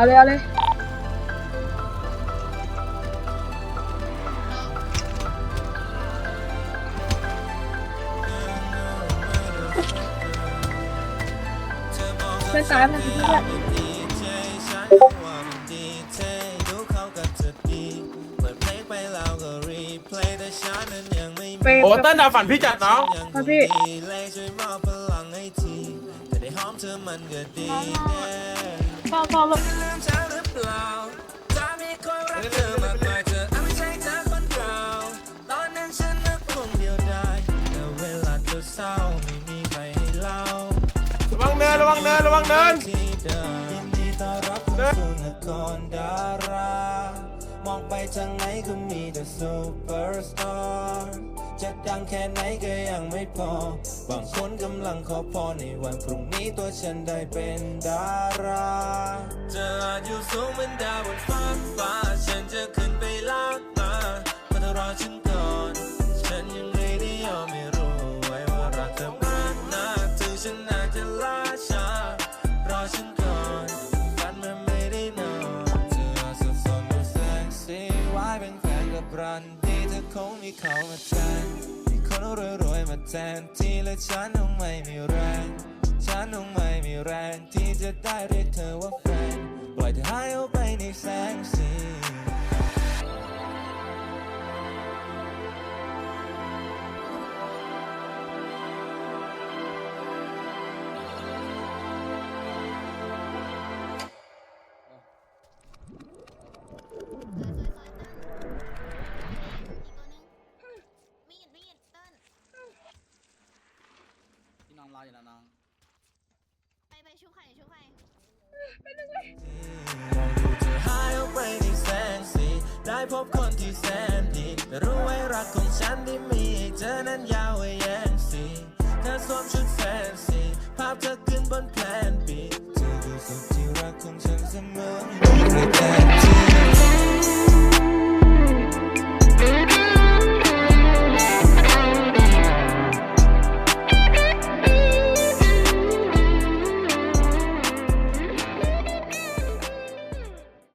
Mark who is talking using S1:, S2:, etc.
S1: เอาเลยเอาเลยเพื่อนตายมันคือเพื่อนเปย์
S2: โอ้เต้นดาวฝันพี่จัดน้อง
S1: ครับพี่
S3: พอพอแบบ
S2: ระวังเนินระวังเนินระวังเนิน
S4: มองไปทางไหนก็มีแต่ซูเปอร์สตาร์ จะดังแค่ไหนก็ยังไม่พอ บางคนกำลังขอพรในวันพรุ่งนี้ตัวฉันได้เป็นดาราจะอาจอยู่สูงเหมือนดาวบนฟ้าฟ้า ฉันจะขึ้นไปลากมามาเธอรอฉันก่อน ฉันยังไม่ได้ยอมไม่รู้ไว้ว่ารักเธอมากนะถึงฉันอาจจะล่าช้ารอฉันก่อนฝันมันไม่ได้นอนเธอสับสนดูเซ็กซี่ไว้เป็นแฟนกับรันด คงมีเขามาแทนมีคนรวยๆมาแทนที่และฉันคงไม่มีแรง ฉันคงไม่มีแรงที่จะได้เรียกเธอว่าแฟน ปล่อยเธอหายออกไปในแสงสี
S5: น้องรออยู่แล้วน้อง
S6: ไปไปชุบไข่ชุบไข่
S4: มองดูเธอหายเอาไปในแสงสีได้พบคนที่แสนดีแต่รู้ไว้รักของฉันที่มีให้เธอนั้นยาวไว้แย่งสีเธอสวมชุดแฟนซี